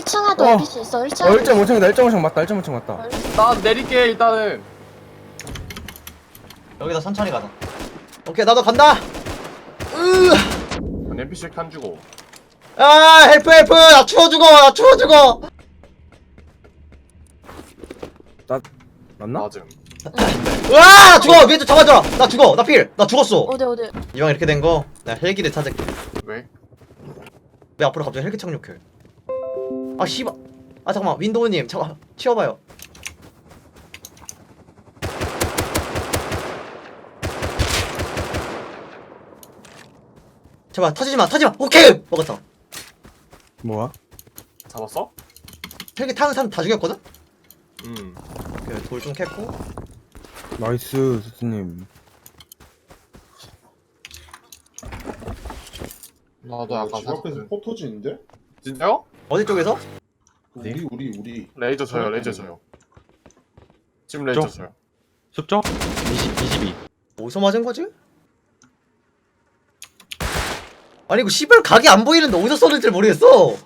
1층에도 어. NPC 있어. 어 1층에. 1.5층이다 1.5층 맞다 1.5층 맞다 나 내릴게 일단은 여기다 천천히 가자. 오케이 나도 간다. 으. NPC 이렇게 안 주고 아 헬프 헬프 나 추워 죽어 나 추워 죽어. 맞나? 맞음 와나 죽어 위에 좀 잡아줘라. 나 죽어 나 필. 나 죽었어. 어디 어디. 이왕 이렇게 된 거 내가 헬기를 찾을게. 왜? 왜 앞으로 갑자기 헬기 착륙해? 아 씨발. 아 잠깐만 윈도우님 잠깐 치워봐요. 제발 터지지 마 터지지 마. 오케이 먹었어. 뭐야? 잡았어? 헬기 타는 사람 다 죽였거든? 음돌좀 캤고. 나이스 스님 나도 야, 약간 집 앞에서 사줬거든. 포 터지는데? 진짜요? 어디 쪽에서? 우리 우리 우리 레이저 쳐요 레이저 쳐요 지금 레이저 저? 쳐요 숲죠? 20, 22 어디서 맞은 거지? 아니 이거 씨발 각이 안 보이는데 어디서 쏘는지 모르겠어.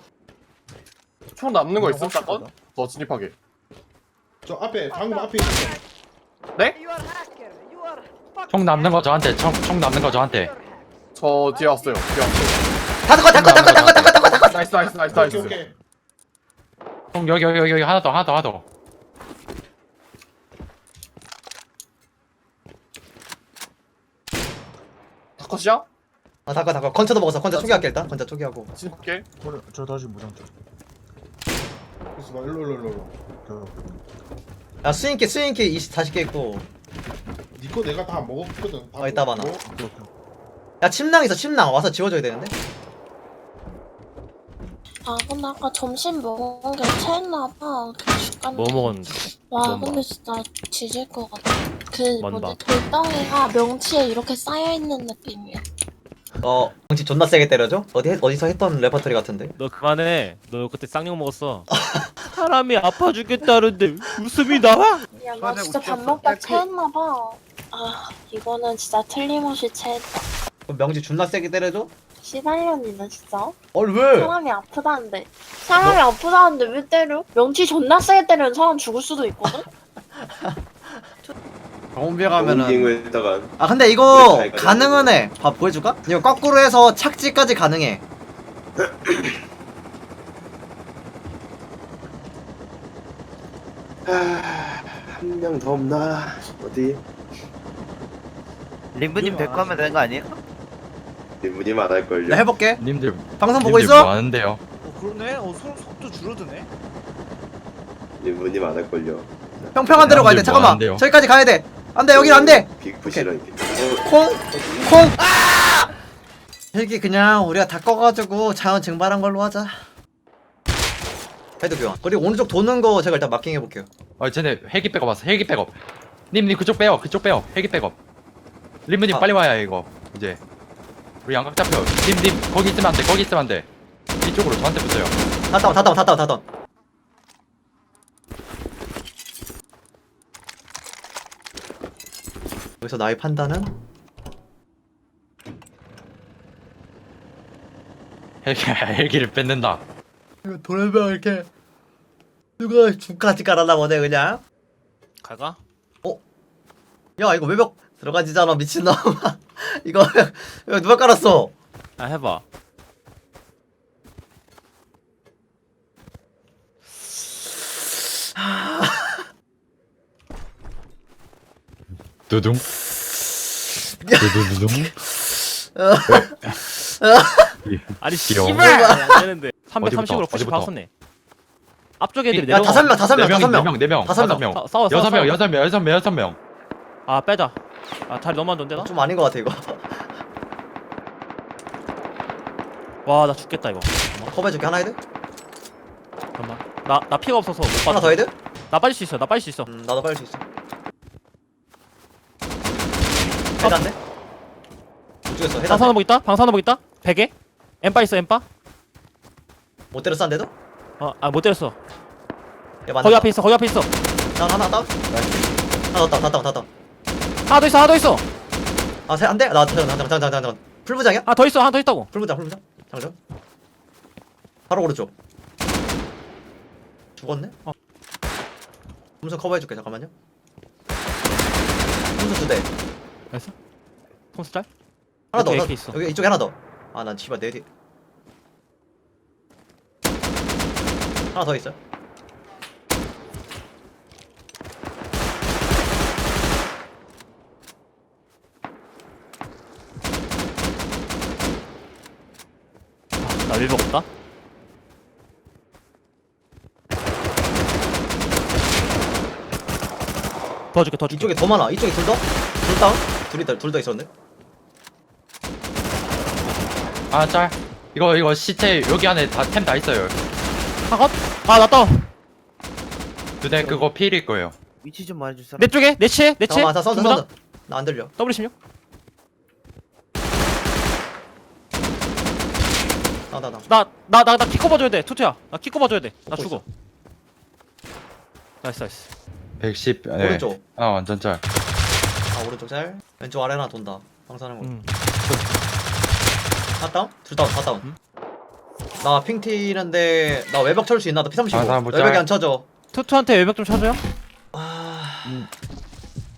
총 남는 거 있어? 사건? 더 진입하게 저 앞에 방금 앞에 있어 네? 총 남는 거 저한테 총, 총 남는 거 저한테 저 뒤에 왔어요 뒤에 왔어요 다 닦아 닦아 닦아 닦아 닦 닦아. 나이스 나이스 나이스 오케이 나이스 오케이 총 여기 여기 여기 여기 하나 더 하나 더 하나 더 다 컷이야? 아 닦아 닦아. 건차도 먹었어. 건차 초기할게 일단. 건차 초기하고. 진입할게 저 다시 무장 좀. 그래서 막 일로 일로 일로 일로 저 야 스윙키 스윙키 20 40개 있고. 니거 내가 다 먹었거든 다 어, 이따 봐, 나. 먹고. 오케이 오케이. 야 침낭 있어 침낭 와서 지워줘야 되는데. 아 근데 아까 점심 먹은 게 체했나봐. 뭐뭐 먹었는데? 와 뭔 근데 진짜 지질 것 같아. 그 뭔 뭐지 봐? 돌덩이가 명치에 이렇게 쌓여 있는 느낌이야. 어 정치 존나 세게 때려줘? 어디 했- 어디서 했던 레퍼토리 같은데. 너 그만해. 너 그때 쌍욕 먹었어. 사람이 아파 죽겠다는데 웃음이 나와? 야 나 진짜 밥 먹다 체했나봐. 아 이거는 진짜 틀림없이 체했다. 그럼 명지 존나 세게 때려줘? 시발년이네 진짜. 아니 왜? 사람이 아프다는데 사람이 아프다는데 왜 때려? 명치 존나 세게 때리면 사람 죽을 수도 있거든? 병원비에 가면은. 빙을 아 근데 이거. 가능은 해. 봐 보여줄까? 이거 거꾸로 해서 착지까지 가능해. 한 명 더 없나? 어디? 림부님 데리고 하면 되는 거 아니에요? 림부님 안 할걸요? 나 해볼게. 님들 방송 보고 님들 있어? 뭐 하는데요? 어 그러네. 어 속, 속도 줄어드네. 림부님 안 할걸요? 평평한 데로 가야 돼. 뭐 잠깐만. 하는데요? 저기까지 가야 돼. 안 돼 여긴 안 돼. 빅푸시랑 이렇게 콩, 콩. 아! 헬기 그냥 우리가 다 꺼가지고 자연 증발한 걸로 하자. 헤드 교환. 그리고 오른쪽 도는 거 제가 일단 마킹 해볼게요. 어 쟤네 헬기 백업 왔어 헬기 백업 님님 그쪽 빼요 그쪽 빼요 헬기 백업 림브님 아. 빨리 와야 이거 이제 우리 양각 잡혀 님님 거기 있으면 안 돼 거기 있으면 안 돼 이쪽으로 저한테 붙어요 다 다운, 다 다운, 다 다운, 다 다운. 여기서 나의 판단은 헬기, 헬기를 뺏는다 이거 돌면 이렇게 누가 죽까지 깔았나 보네 그냥. 가가? 야 이거 외벽 들어가지잖아 미친놈. 이거 이거 누가 깔았어? 아 해봐. 두둥 두두두둥 아니 귀여워. 씨발 안 되는데. 어디부터? 330으로 푸시 어디부터? 박았네. 앞쪽 애들이 야 내려와. 다섯 명, 다섯 명, 다섯 명. 네명 다섯 다섯 명. 명 싸- 싸워 싸워. 여섯 명 싸워. 여섯 명 여섯 명 여섯 명 아 빼자. 아 다리 너무 안 좋은데 나? 좀 아닌 것 같아 이거. 와 나 죽겠다 이거. 커버해줄게 하나 헤드? 잠깐만. 나 나 피가 없어서 못 하나. 더 헤드? 나 빠질 수 있어. 나 빠질 수 있어. 음 나도 빨리 수 있어. 헤드 안 돼? 못 죽였어 헤드 안 돼? 방사노복 있다? 방사노복 있다? 베개? 엠빠 있어 엠빠? 못 때렸어 안 돼도? 어아못 때렸어. 야, 맞네. 거기 앞에 있어. 거기 앞에 있어. 다운 하나 다운? 하나 더 다운 다 다운 다 다운. 하나 더 있어. 하나 더 있어. 아, 세, 안 돼? 나, 잠깐, 잠깐, 잠깐, 잠깐, 잠깐. 풀부장이야? 하나 더 있어. 하나 더 있다고. 풀부장, 풀부장. 잠깐만. 바로 오른쪽. 죽었네? 어. 음성 커버해줄게 잠깐만요 음성 두대 나이스 톰스 짤? 하나 더 여기 AK 있어. 여기 이쪽에 하나 더 아 난 씨발 내뒤 하나 더 있어 나 밀벽 없다 도와줄게 도와줄게 이쪽에 더 많아 이쪽에 둘 더? 둘 다운? 둘이 더, 둘더 있었는데? 아, 짤. 이거, 이거 시체 여기 안에 다 템 다 있어요. 하컷? 아나 다운 두대 그거 필일 거예요. 위치 좀 말해줄 사람 내 쪽에 내 치에 내 치에 잠깐만 다 사운드 중부장? 사운드 나안 들려 W16 나 나 나 나 나 나 나키 꼽아줘야 돼 투투야 나키 꼽아줘야 돼나 꼽고 죽어 나이스 나이스 110. 네. 오른쪽 아, 완전 짤. 아 오른쪽 잘 왼쪽 아래 하나 돈다 방사능 거 음. 다 다운? 둘 다운 다 다운 음. 나 핑튀는데 나 외벽 쳐줄 수 있나? 나 P35 아, 나 못 외벽에 잘- 안 쳐져 투투한테 외벽 좀 쳐줘요 아...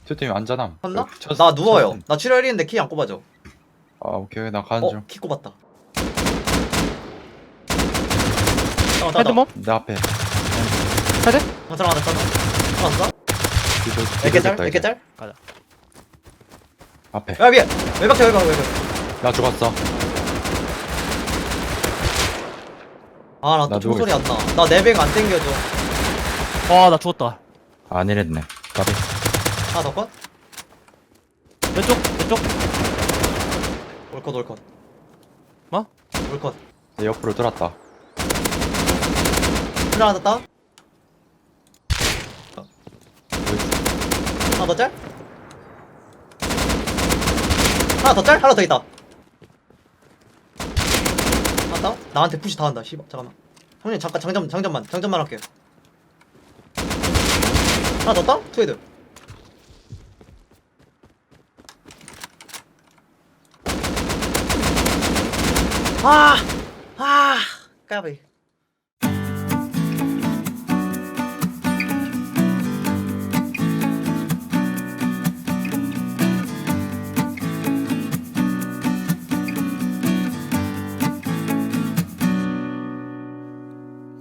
투팀 안전함. 쳤나? 그, 쳤- 나 누워요 쳤음. 나 치료 1인데 키 안 꼽아줘 아, 오케이. 나 가는 어? 중. 키 꼽았다 다운 다운 헤드몸 내 앞에. 방사능 하나 쳤나? 하나 쳤나? 뒤돌- 이렇게 짤? 뒤돌겠다, 이렇게 이제. 짤? 앞에. 야 위에 외벽 쳐 외벽 외벽 나 죽었어. 아나 또나 총소리. 안나나 내백 안 땡겨줘 와나 죽었다 안 이랬네. 까비. 하나 더 컷? 왼쪽 왼쪽 올컷 올컷 뭐? 올컷 내 옆으로 돌았다. 하나 더 다운 하나 더 짤? 하나 더 짤? 하나 더 있다 하나 다운? 나한테 푸시 다 한다 씨발 잠깐만 형님 잠깐 장전 장전만 장전만 할게 하나 더 다운? 투헤드 아! 아! 까비